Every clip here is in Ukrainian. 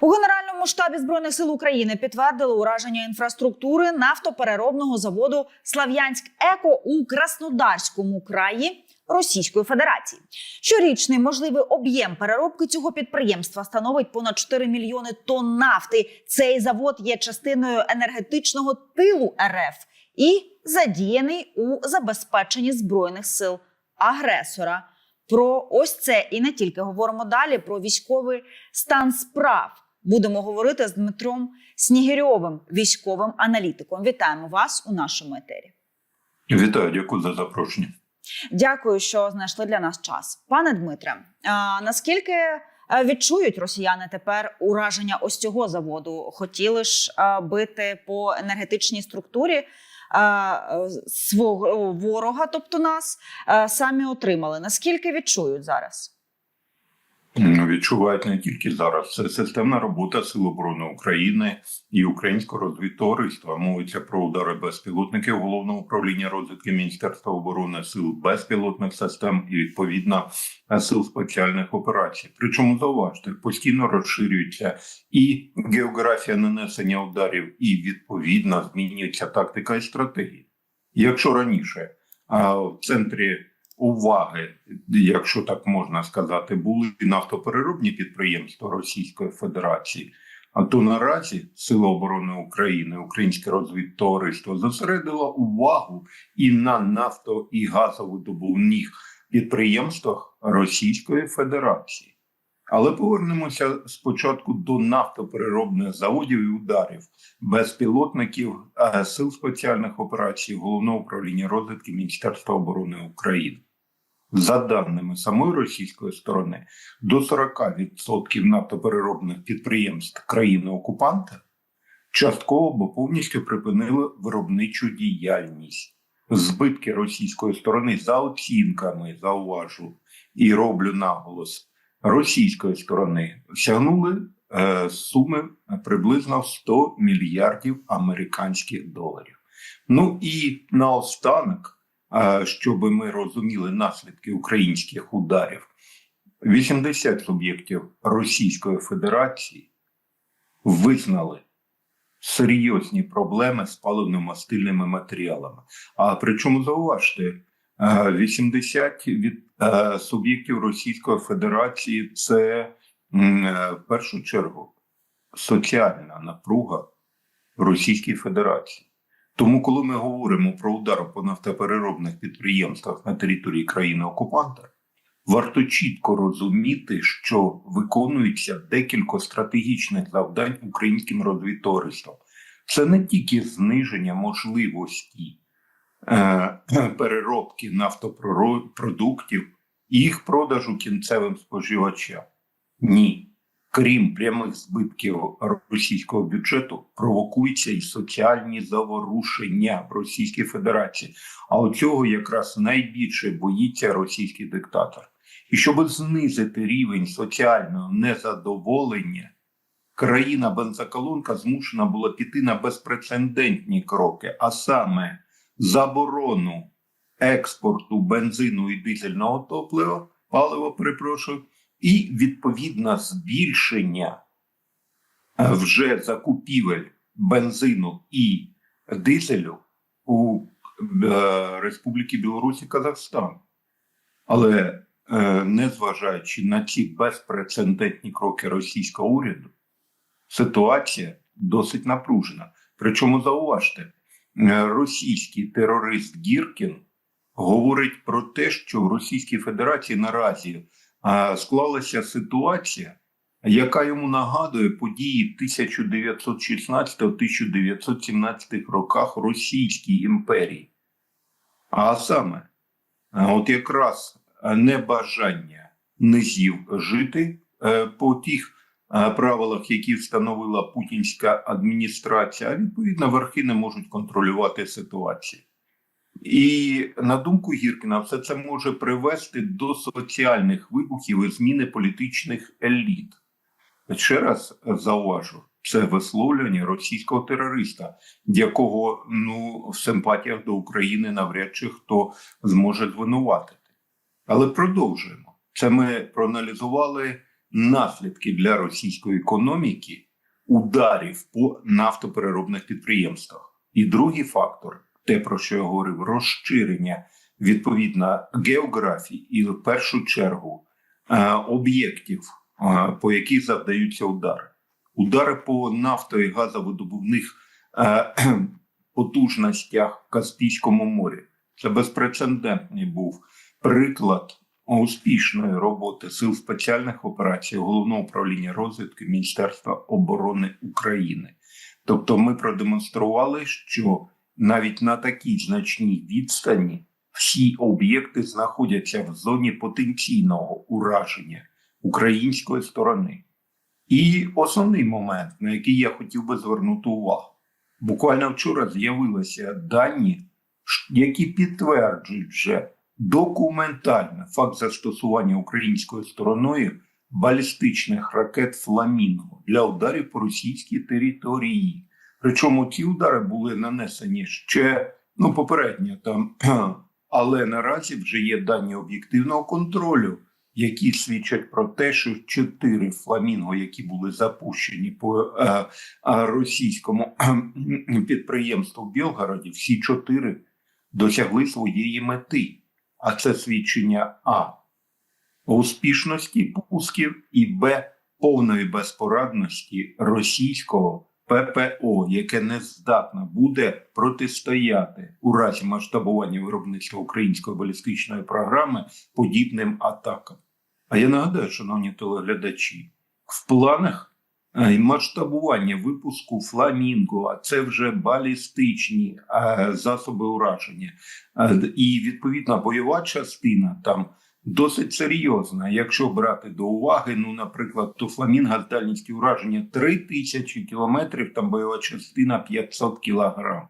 У Генеральному штабі збройних сил України підтвердили ураження інфраструктури нафтопереробного заводу Слав'янськ Еко у Краснодарському краї Російської Федерації. Щорічний можливий об'єм переробки цього підприємства становить понад 4 мільйони тонн нафти. Цей завод є частиною енергетичного тилу РФ і задіяний у забезпеченні збройних сил агресора. Про ось це і не тільки говоримо далі про військовий стан справ. Будемо говорити з Дмитром Снігирьовим, військовим аналітиком. Вітаємо вас у нашому етері. Вітаю, дякую за запрошення. Дякую, що знайшли для нас час. Пане Дмитре, а, наскільки е, відчують росіяни тепер ураження ось цього заводу? Хотіли ж бити по енергетичній структурі свого ворога, тобто нас самі отримали. Наскільки відчують зараз? Відчувають не тільки зараз. Це системна робота Сил оборони України і українського розвідтовариства. Мовиться про удари безпілотників головного управління розвідки Міністерства оборони, сил безпілотних систем і відповідно сил спеціальних операцій. Причому зауважте, постійно розширюється і географія нанесення ударів, і відповідно змінюється тактика і стратегія. Якщо раніше а, в центрі уваги, якщо так можна сказати, були нафтопереробні підприємства Російської Федерації. А то наразі Сили оборони України, Українське розвідтовариство зосередило увагу і на нафто і газовидобувних підприємствах Російської Федерації. Але повернемося спочатку до нафтопереробних заводів і ударів безпілотників е, сил спеціальних операцій головного управління розвідки Міністерства оборони України. За даними самої російської сторони, до 40% нафтопереробних підприємств країни-окупанта частково або повністю припинили виробничу діяльність. Збитки російської сторони за оцінками зауважу і роблю наголос російської сторони сягнули е, суми приблизно в 100 мільярдів американських доларів. Ну і наостанок щоб ми розуміли наслідки українських ударів, 80 суб'єктів Російської Федерації визнали серйозні проблеми з паливно-мастильними матеріалами. А причому зауважте, 80 від суб'єктів Російської Федерації це в першу чергу соціальна напруга в Російській Федерації. Тому, коли ми говоримо про удар по нафтопереробних підприємствах на території країни-окупанта, варто чітко розуміти, що виконується декілька стратегічних завдань українським розвідтовариством. Це не тільки зниження можливості е, переробки нафтопродуктів і їх продажу кінцевим споживачам. Ні крім прямих збитків російського бюджету, провокуються і соціальні заворушення в Російській Федерації. А от цього якраз найбільше боїться російський диктатор. І щоб знизити рівень соціального незадоволення, країна бензоколонка змушена була піти на безпрецедентні кроки, а саме заборону експорту бензину і дизельного топлива, палива, перепрошую і відповідно збільшення е, вже закупівель бензину і дизелю у е, Республіки Білорусі Казахстан. Але е, незважаючи на ці безпрецедентні кроки російського уряду, ситуація досить напружена. Причому зауважте, російський терорист Гіркін говорить про те, що в Російській Федерації наразі склалася ситуація, яка йому нагадує події 1916-1917 роках Російській імперії. А саме, от якраз небажання низів жити е, по тих е, правилах, які встановила путінська адміністрація, а відповідно верхи не можуть контролювати ситуацію. І на думку Гіркіна, все це може привести до соціальних вибухів і зміни політичних еліт. Ще раз зауважу, це висловлювання російського терориста, якого ну в симпатіях до України навряд чи хто зможе звинуватити. Але продовжуємо. Це ми проаналізували наслідки для російської економіки ударів по нафтопереробних підприємствах. І другий фактор, те про що я говорив, розширення відповідно географії і в першу чергу е, об'єктів, е, по яких завдаються удари. Удари по нафто і газовидобувних е, потужностях в Каспійському морі. Це безпрецедентний був приклад успішної роботи сил спеціальних операцій головного управління розвідки Міністерства оборони України. Тобто, ми продемонстрували, що навіть на такій значній відстані всі об'єкти знаходяться в зоні потенційного ураження української сторони. І основний момент, на який я хотів би звернути увагу, буквально вчора з'явилися дані, які підтверджують вже документально факт застосування українською стороною балістичних ракет Фламінго для ударів по російській території. Причому ті удари були нанесені ще ну попередньо там, але наразі вже є дані об'єктивного контролю, які свідчать про те, що чотири фламінго, які були запущені по е, е, російському підприємству в Білгороді, всі чотири досягли своєї мети. А це свідчення А. Успішності пусків і Б. Повної безпорадності російського ППО, яке не здатне буде протистояти у разі масштабування виробництва української балістичної програми подібним атакам. А я нагадаю, шановні телеглядачі, в планах е, масштабування випуску фламінго, а це вже балістичні е, засоби ураження, Е, і відповідна бойова частина там досить серйозна. Якщо брати до уваги, ну, наприклад, то фламінга дальністю ураження 3000 кілометрів, там бойова частина 500 кілограм.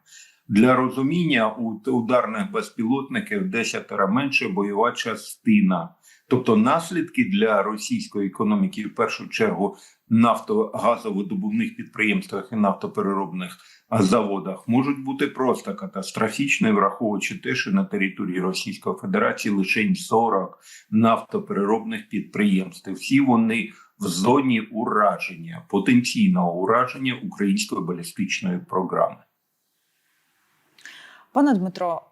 Для розуміння у ударних безпілотників 10 менше бойова частина. Тобто наслідки для російської економіки, в першу чергу, нафтогазовидобувних підприємствах і нафтопереробних заводах можуть бути просто катастрофічні, враховуючи те, що на території Російської Федерації лише 40 нафтопереробних підприємств. Всі вони в зоні ураження, потенційного ураження української балістичної програми. Пане Дмитро,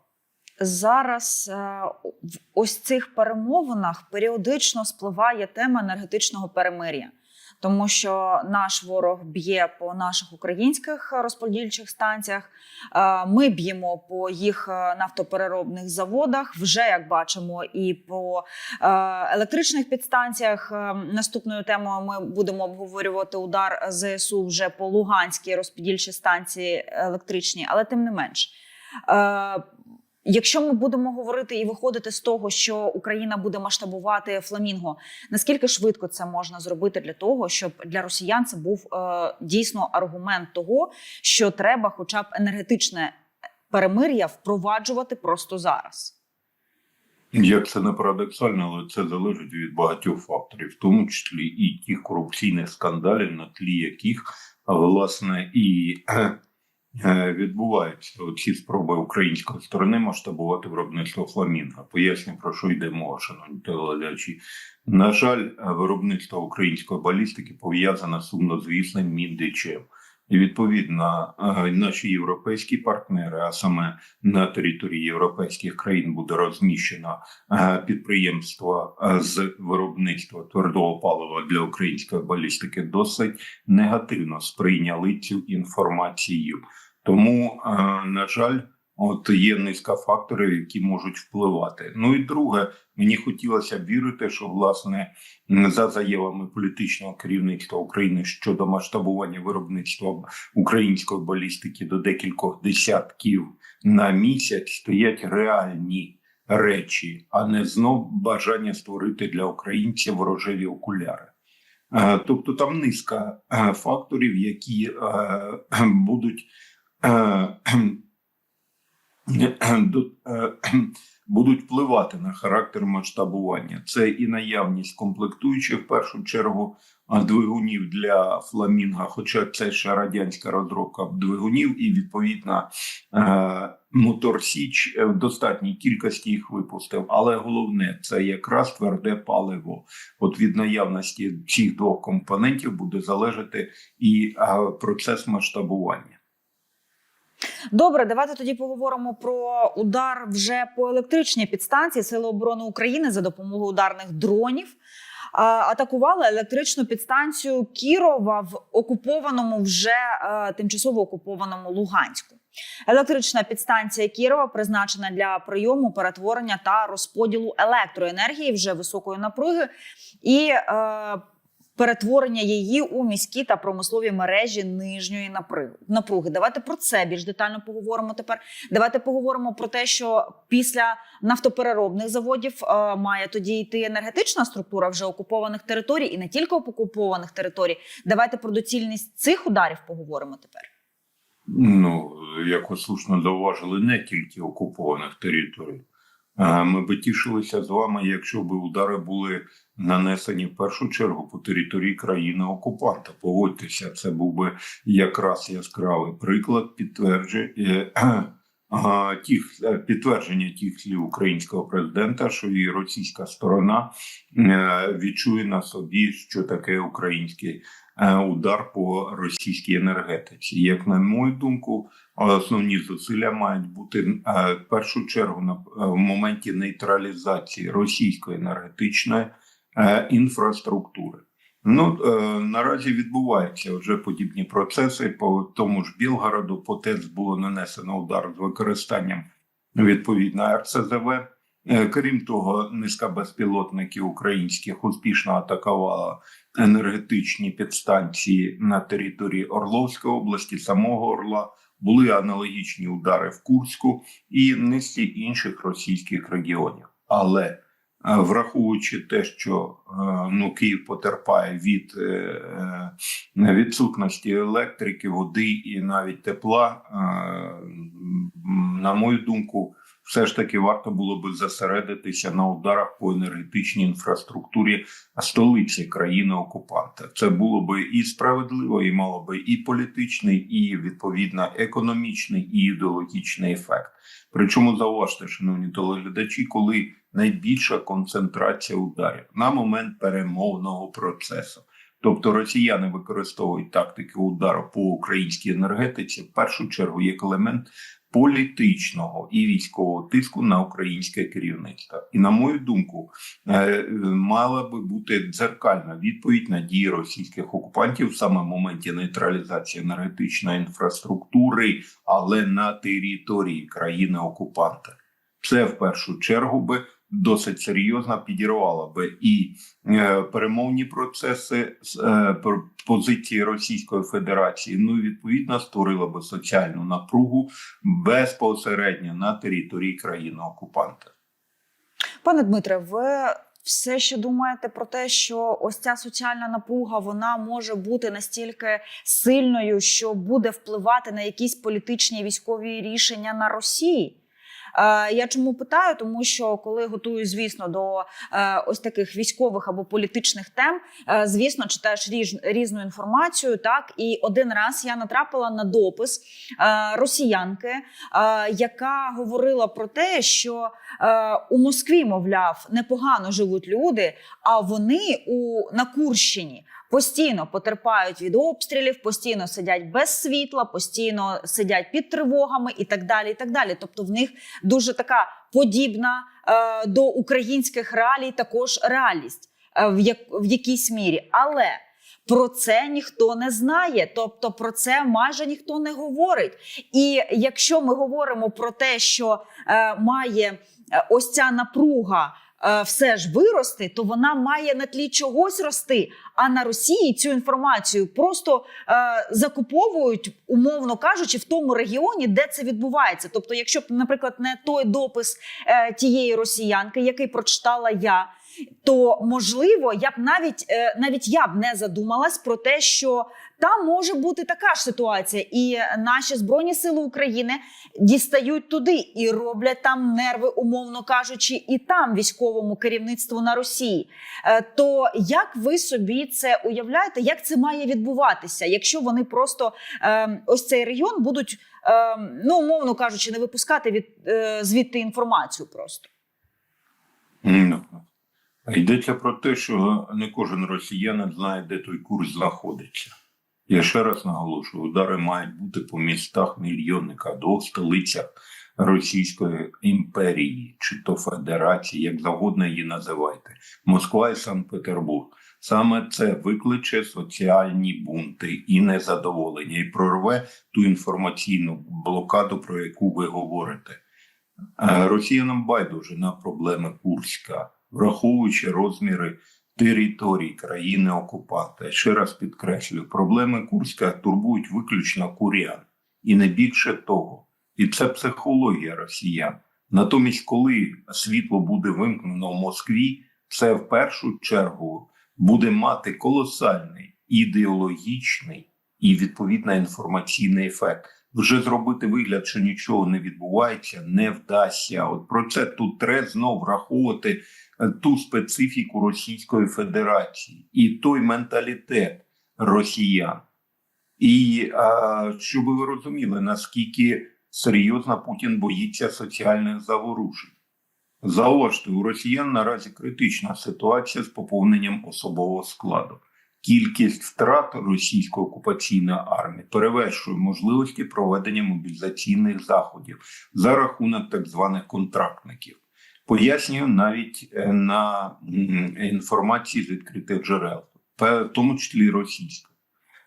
зараз е, в ось цих перемовинах періодично спливає тема енергетичного перемир'я. Тому що наш ворог б'є по наших українських розподільчих станціях. е, Ми б'ємо по їх е, нафтопереробних заводах. Вже як бачимо, і по електричних підстанціях. Наступною темою ми будемо обговорювати удар ЗСУ вже по Луганській розподільчій станції електричній, але тим не менш. Якщо ми будемо говорити і виходити з того, що Україна буде масштабувати фламінго, наскільки швидко це можна зробити для того, щоб для росіян це був е, дійсно аргумент того, що треба, хоча б енергетичне перемир'я впроваджувати просто зараз? Як це не парадоксально, але це залежить від багатьох факторів, в тому числі і тих корупційних скандалів, на тлі яких власне і відбуваються ці спроби української сторони масштабувати виробництво фламінга. Поясню про що йде мова, шановні телеглядачі. На жаль, виробництво української балістики пов'язане з сумнозвісним міндичем. І відповідно е, наші європейські партнери, а саме на території європейських країн буде розміщено е, підприємство е, з виробництва твердого палива для української балістики, досить негативно сприйняли цю інформацію. Тому, е, на жаль, от є низка факторів, які можуть впливати. Ну і друге, мені хотілося б вірити, що власне за заявами політичного керівництва України щодо масштабування виробництва української балістики до декількох десятків на місяць стоять реальні речі, а не знов бажання створити для українців ворожеві окуляри. Е, Тобто там низка е, факторів, які будуть будуть впливати на характер масштабування. Це і наявність комплектуючих в першу чергу двигунів для фламінга, хоча це ще радянська розробка двигунів, і відповідно е, мотор Січ е, в достатній кількості їх випустив. Але головне це якраз тверде паливо. От від наявності цих двох компонентів буде залежати і е, процес масштабування. Добре, давайте тоді поговоримо про удар вже по електричній підстанції Сили оборони України за допомогою ударних дронів. Атакували електричну підстанцію Кірова в окупованому вже е, тимчасово окупованому Луганську. Електрична підстанція Кірова призначена для прийому, перетворення та розподілу електроенергії вже високої напруги і е, перетворення її у міські та промислові мережі нижньої напруги. Давайте про це більш детально поговоримо тепер. Давайте поговоримо про те, що після нафтопереробних заводів е, має тоді йти енергетична структура вже окупованих територій і не тільки окупованих територій. Давайте про доцільність цих ударів поговоримо тепер. Ну, як ви слушно зауважили, не тільки окупованих територій. Ми би тішилися з вами, якщо б удари були нанесені в першу чергу по території країни окупанта. Погодьтеся, це був би якраз яскравий приклад підтвердження тих е, підтвердження тих слів українського президента, що і російська сторона е, відчує на собі, що таке український е, удар по російській енергетиці. Як на мою думку, основні зусилля мають бути е, в першу чергу на е, в моменті нейтралізації російської енергетичної е, інфраструктури. Ну е, наразі відбуваються вже подібні процеси. По тому ж Білгороду по ТЕЦ було нанесено удар з використанням відповідно РСЗВ. Е, Крім того, низка безпілотників українських успішно атакувала енергетичні підстанції на території Орловської області, самого Орла. Були аналогічні удари в Курську і низці інших російських регіонів. Але е, враховуючи те, що е, ну Київ потерпає від е, е, відсутності електрики, води і навіть тепла, е, на мою думку, все ж таки варто було би зосередитися на ударах по енергетичній інфраструктурі столиці країни окупанта. Це було би і справедливо, і мало би і політичний, і відповідно економічний і ідеологічний ефект. Причому зауважте, шановні телеглядачі, коли найбільша концентрація ударів на момент перемовного процесу. Тобто росіяни використовують тактики удару по українській енергетиці в першу чергу як елемент політичного і військового тиску на українське керівництво. І на мою думку, е, мала би бути дзеркальна відповідь на дії російських окупантів саме в моменті нейтралізації енергетичної інфраструктури, але на території країни окупанта. Це в першу чергу би досить серйозно підірвало би і е, перемовні процеси е, позиції Російської Федерації. Ну і відповідно створило би соціальну напругу безпосередньо на території країни окупанта. Пане Дмитре, ви все ще думаєте про те, що ось ця соціальна напруга вона може бути настільки сильною, що буде впливати на якісь політичні військові рішення на Росії? Е, Я чому питаю? Тому що коли готую, звісно, до е, ось таких військових або політичних тем, е, звісно, читаєш різну інформацію. Так і один раз я натрапила на допис росіянки, яка говорила про те, що у Москві, мовляв, непогано живуть люди, а вони у на Курщині. Постійно потерпають від обстрілів, постійно сидять без світла, постійно сидять під тривогами і так далі. І так далі. Тобто, в них дуже така подібна е, до українських реалій, також реальність е, в, як, в якійсь мірі. Але про це ніхто не знає, тобто про це майже ніхто не говорить. І якщо ми говоримо про те, що е, має е, ось ця напруга. Е, Все ж вирости, то вона має на тлі чогось рости. А на Росії цю інформацію просто е, закуповують, умовно кажучи, в тому регіоні, де це відбувається. Тобто, якщо б, наприклад, не той допис е, тієї росіянки, який прочитала я, то можливо, я б навіть е, навіть я б не задумалась про те, що там може бути така ж ситуація, і наші збройні сили України дістають туди і роблять там нерви, умовно кажучи, і там військовому керівництву на Росії. Е, То як ви собі це уявляєте, як це має відбуватися, якщо вони просто е, ось цей регіон будуть, е, ну умовно кажучи, не випускати від е, звідти інформацію просто? Ну, йдеться про те, що не кожен росіянин знає, де той курс знаходиться. Я ще раз наголошую: удари мають бути по містах мільйонника до столицях Російської імперії чи то Федерації, як завгодно її називайте, Москва і Санкт-Петербург. Саме це викличе соціальні бунти і незадоволення, і прорве ту інформаційну блокаду, про яку ви говорите. Е, Росіянам байдуже на проблеми Курська, враховуючи розміри територій країни окупанта. Ще раз підкреслюю, проблеми Курська турбують виключно курян і не більше того. І це психологія росіян. Натомість, коли світло буде вимкнено в Москві, це в першу чергу буде мати колосальний ідеологічний і відповідно інформаційний ефект. Вже зробити вигляд, що нічого не відбувається, не вдасться. От про це тут треба знов враховувати ту специфіку Російської Федерації і той менталітет росіян. І а, щоб ви розуміли, наскільки серйозно Путін боїться соціальних заворушень. Зауважте, у росіян наразі критична ситуація з поповненням особового складу. Кількість втрат російської окупаційної армії перевершує можливості проведення мобілізаційних заходів за рахунок так званих контрактників. Пояснюю навіть е, на інформації з відкритих джерел, в тому числі російська.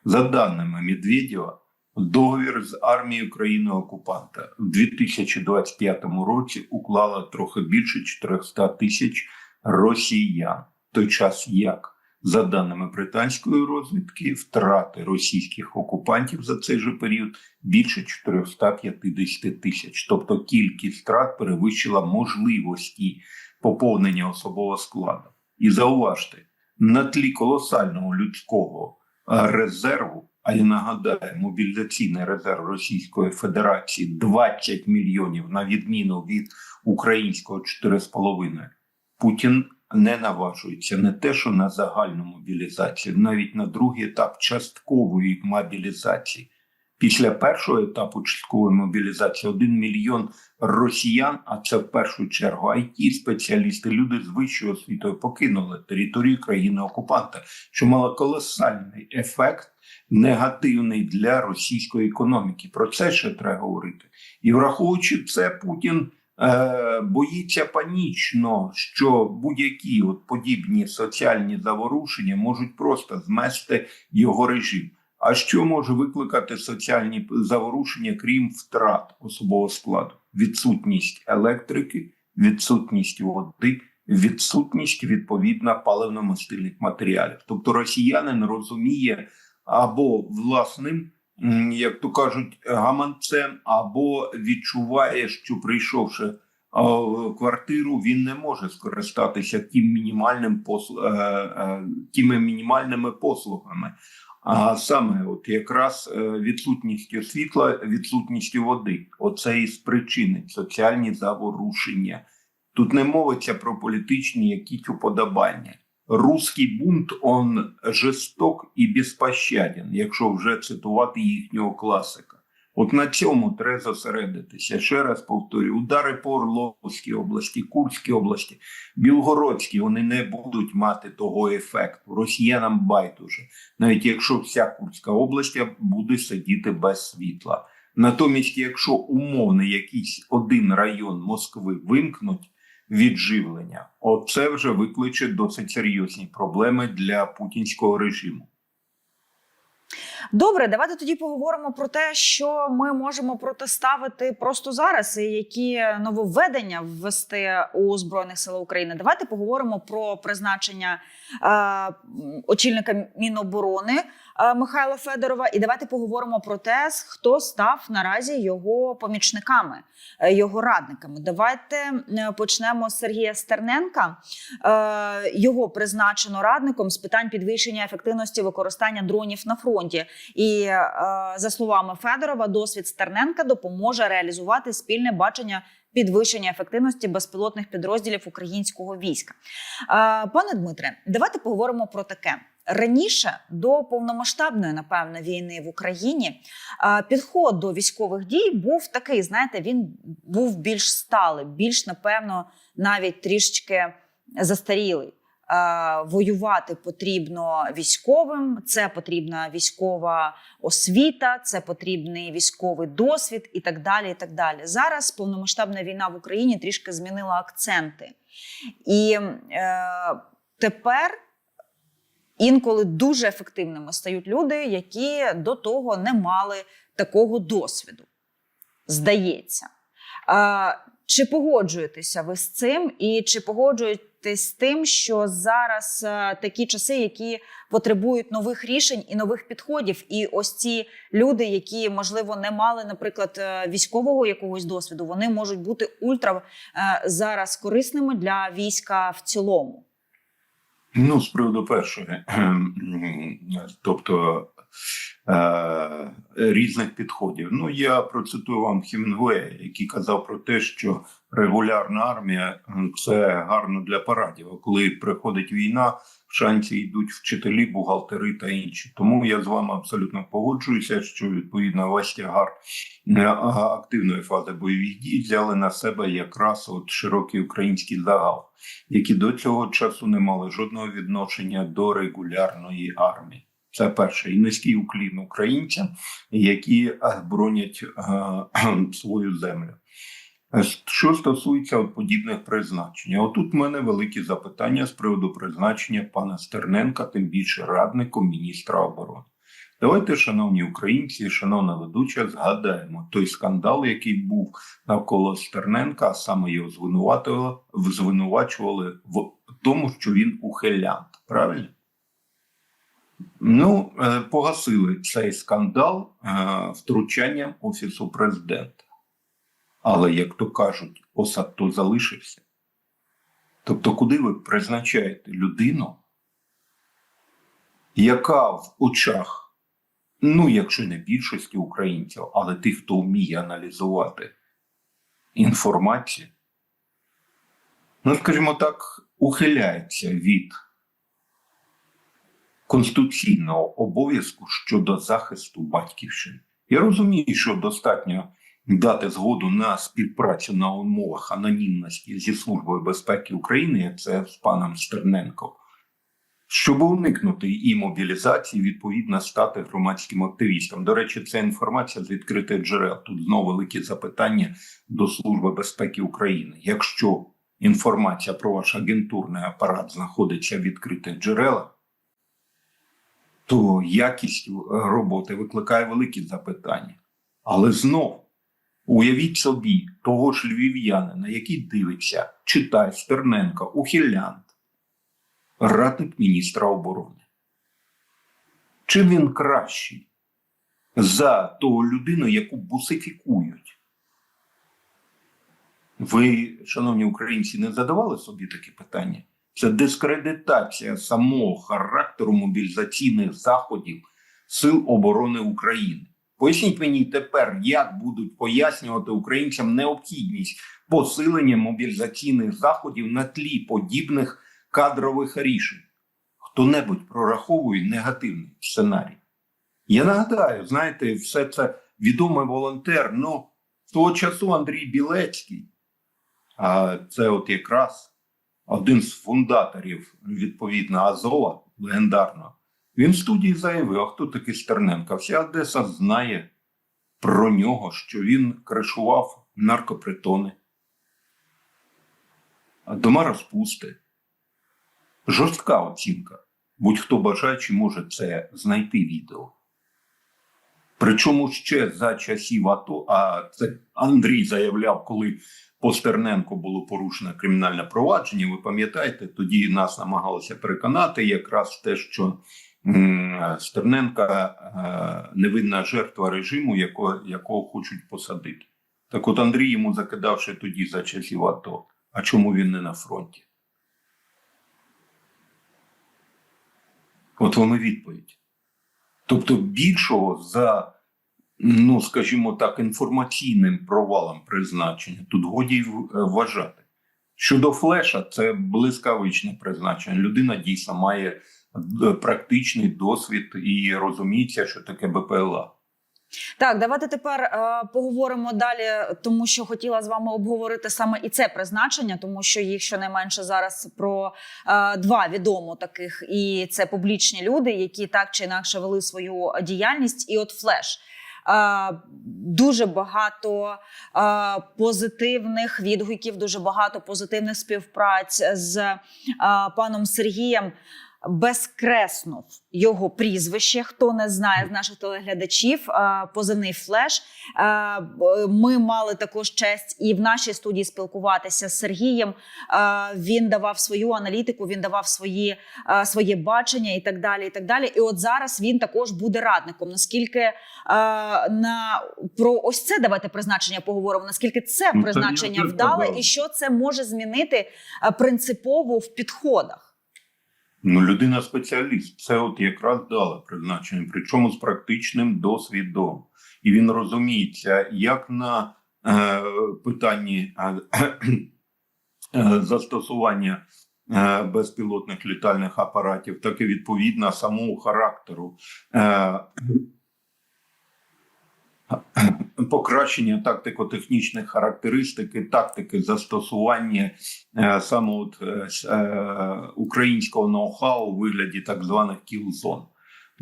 За даними Медведєва, договір з армією країни окупанта в 2025 році уклало трохи більше 400 тисяч росіян. В той час як за даними британської розвідки, втрати російських окупантів за цей же період більше 450 тисяч. Тобто кількість втрат перевищила можливості поповнення особового складу. І зауважте, на тлі колосального людського резерву, а я нагадаю, мобілізаційний резерв Російської Федерації 20 мільйонів на відміну від українського 4,5, Путін не наважується не те, що на загальну мобілізацію, навіть на другий етап часткової мобілізації. Після першого етапу часткової мобілізації 1 мільйон росіян, а це в першу чергу it спеціалісти, люди з вищою освітою покинули територію країни окупанта, що мало колосальний ефект негативний для російської економіки. Про це ще треба говорити. І враховуючи це, Путін е, боїться панічно, що будь-які от подібні соціальні заворушення можуть просто змести його режим. А що може викликати соціальні заворушення, крім втрат особового складу? Відсутність електрики, відсутність води, відсутність відповідно паливно-мастильних матеріалів. Тобто росіянин розуміє або власним, як то кажуть, гаманцем, або відчуває, що прийшовши в квартиру, він не може скористатися тим мінімальним посл... е, е, тими мінімальними послугами. А саме, от якраз е, відсутністю світла, відсутністю води, оце і спричинить соціальні заворушення. Тут не мовиться про політичні якісь уподобання. Руський бунт он жесток і безпощаден, якщо вже цитувати їхнього класика. От на цьому треба зосередитися. Ще раз повторюю: удари по Орловській області, Курській області, Білгородській вони не будуть мати того ефекту. Росіянам байдуже, навіть якщо вся Курська область буде сидіти без світла. Натомість, якщо умовний якийсь один район Москви вимкнуть відживлення, оце вже викличе досить серйозні проблеми для путінського режиму. Добре, давайте тоді поговоримо про те, що ми можемо протиставити просто зараз, і які нововведення ввести у збройних сил України. Давайте поговоримо про призначення е, очільника Міноборони Михайла Федорова. І давайте поговоримо про те, хто став наразі його помічниками, е, його радниками. Давайте почнемо з Сергія Стерненка. Е, його призначено радником з питань підвищення ефективності використання дронів на фронті. І е, за словами Федорова, досвід Стерненка допоможе реалізувати спільне бачення підвищення ефективності безпілотних підрозділів українського війська. Пане Дмитре, давайте поговоримо про таке. Раніше до повномасштабної, напевно, війни в Україні підход до військових дій був такий: знаєте, він був більш сталий, більш напевно, навіть трішечки застарілий. Воювати потрібно військовим, це потрібна військова освіта, це потрібний військовий досвід і так далі. І так далі. Зараз повномасштабна війна в Україні трішки змінила акценти. І е, тепер інколи дуже ефективними стають люди, які до того не мали такого досвіду. Здається. Е, чи погоджуєтеся ви з цим, і чи погоджуєтесь з тим, що зараз е, такі часи, які потребують нових рішень і нових підходів, і ось ці люди, які можливо не мали, наприклад, е, військового якогось досвіду, вони можуть бути ультра е, зараз корисними для війська в цілому? Ну, з приводу першої, ем, тобто е, різних підходів. Ну, я процитую вам Хімінгуея, який казав про те, що регулярна армія це гарно для парадів. А коли приходить війна, в шанці йдуть вчителі, бухгалтери та інші. Тому я з вами абсолютно погоджуюся, що відповідно весь тягар активної фази бойових дій взяли на себе якраз от широкий український загал які до цього часу не мали жодного відношення до регулярної армії. Це перше і низький уклін українцям, які бронять свою землю. Що стосується от подібних призначень, отут в мене великі запитання з приводу призначення пана Стерненка, тим більше радником міністра оборони. Давайте, шановні українці, шановна ведуча, згадаємо той скандал, який був навколо Стерненка, а саме його звинуватили, звинувачували в тому, що він ухилянт. Правильно? Ну, е, погасили цей скандал е, втручанням Офісу президента. Але, як то кажуть, посад то залишився. Тобто, куди ви призначаєте людину, яка в очах ну, якщо не більшості українців, але тих, хто вміє аналізувати інформацію, ну, скажімо так, ухиляється від конституційного обов'язку щодо захисту батьківщини. Я розумію, що достатньо дати згоду на співпрацю на умовах анонімності зі Службою безпеки України, це з паном Стерненком щоб уникнути і мобілізації, відповідно стати громадським активістом. До речі, це інформація з відкритих джерел. Тут знову великі запитання до Служби безпеки України. Якщо інформація про ваш агентурний апарат знаходиться в відкритих джерелах, то якість роботи викликає великі запитання. Але знов уявіть собі того ж львів'янина, який дивиться, читає Стерненка, ухилянт радник міністра оборони. Чим він кращий за ту людину, яку бусифікують? Ви, шановні українці, не задавали собі такі питання? Це дискредитація самого характеру мобілізаційних заходів Сил оборони України. Поясніть мені тепер, як будуть пояснювати українцям необхідність посилення мобілізаційних заходів на тлі подібних кадрових рішень. Хто-небудь прораховує негативний сценарій. Я нагадаю, знаєте, все це відомий волонтер. Ну, того часу Андрій Білецький, а це от якраз один з фундаторів, відповідно, Азова легендарного. Він в студії заявив, а хто такий Стерненко? Вся Одеса знає про нього, що він кришував наркопритони, дома розпусти. Жорстка оцінка. Будь-хто бажаючи може це знайти відео. Причому ще за часів АТО, а це Андрій заявляв, коли по Стерненко було порушено кримінальне провадження. Ви пам'ятаєте, тоді нас намагалися переконати якраз те, що Стерненка е, невинна жертва режиму, якого, якого хочуть посадити. Так от Андрій йому закидав ще тоді за часів АТО. А чому він не на фронті? От вам і відповідь. Тобто більшого за, ну скажімо так, інформаційним провалом призначення тут годі е, вважати. Щодо флеша, це блискавичне призначення. Людина дійсно має практичний досвід і розуміється, що таке БПЛА. Так, давайте тепер е, поговоримо далі, тому що хотіла з вами обговорити саме і це призначення, тому що їх щонайменше зараз про е, два відомо таких, і це публічні люди, які так чи інакше вели свою діяльність. І от флеш. Е, Дуже багато е, позитивних відгуків, дуже багато позитивних співпраць з е, паном Сергієм. Безкреснув його прізвище. Хто не знає з наших телеглядачів, е, позивний флеш. Е, Ми мали також честь і в нашій студії спілкуватися з Сергієм. Е, Він давав свою аналітику, він давав свої, своє бачення і так далі. І так далі. І от зараз він також буде радником. Наскільки на про ось це давайте призначення поговоримо. Наскільки це Ну, призначення вдале, і що це може змінити принципово в підходах? Ну, людина спеціаліст. Це от якраз дала призначення, причому з практичним досвідом. І він розуміється, як на е, питанні е, е, застосування е, безпілотних літальних апаратів, так і відповідно самого характеру. Е, Покращення тактико-технічних характеристик і тактики застосування е, саме от, е, е, українського ноу-хау у вигляді так званих кіл-зон.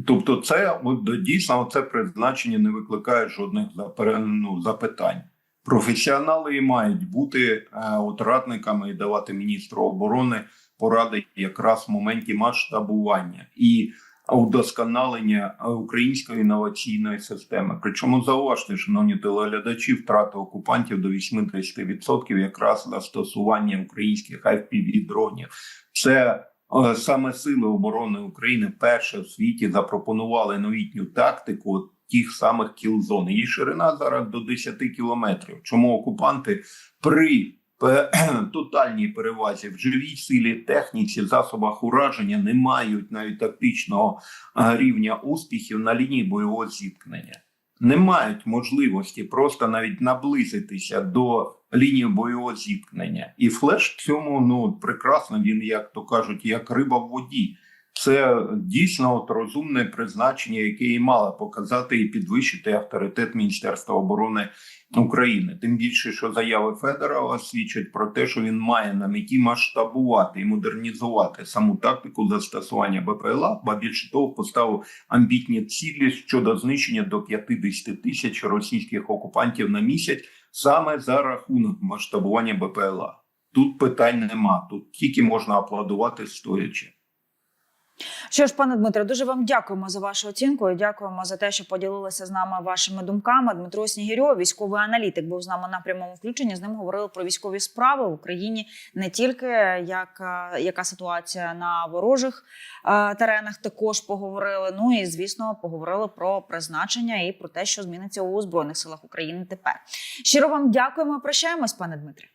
Тобто, це от, дійсно це призначення не викликає жодних ну, запитань. Професіонали і мають бути е, от радниками і давати міністру оборони поради якраз в моменті масштабування і удосконалення української інноваційної системи. Причому зауважте, шановні телеглядачі, втрата окупантів до 80% якраз застосування українських fpv дронів. Це е, саме сили оборони України перше в світі запропонували новітню тактику тих самих кілзон. Її ширина зараз до 10 кілометрів. Чому окупанти при тотальній перевазі в живій силі, техніці, засобах ураження не мають навіть тактичного рівня успіхів на лінії бойового зіткнення. Не мають можливості просто навіть наблизитися до лінії бойового зіткнення. І флеш цьому ну прекрасно. Він, як то кажуть, як риба в воді. Це дійсно от розумне призначення, яке і мало показати і підвищити авторитет Міністерства оборони України. Тим більше, що заяви Федорова свідчать про те, що він має на меті масштабувати і модернізувати саму тактику застосування БПЛА, ба більше того, поставив амбітні цілі щодо знищення до 50 тисяч російських окупантів на місяць саме за рахунок масштабування БПЛА. Тут питань нема, тут тільки можна аплодувати стоячи. Що ж, пане Дмитре, дуже вам дякуємо за вашу оцінку і дякуємо за те, що поділилися з нами вашими думками. Дмитро Снігірьов, військовий аналітик, був з нами на прямому включенні. З ним говорили про військові справи в Україні не тільки як е, яка ситуація на ворожих е, теренах, також поговорили. Ну і звісно, поговорили про призначення і про те, що зміниться у збройних силах України тепер. Щиро вам дякуємо. Прощаємось, пане Дмитре.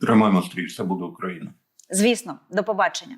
Тримаємо стрій, все буде Україна. Звісно, до побачення.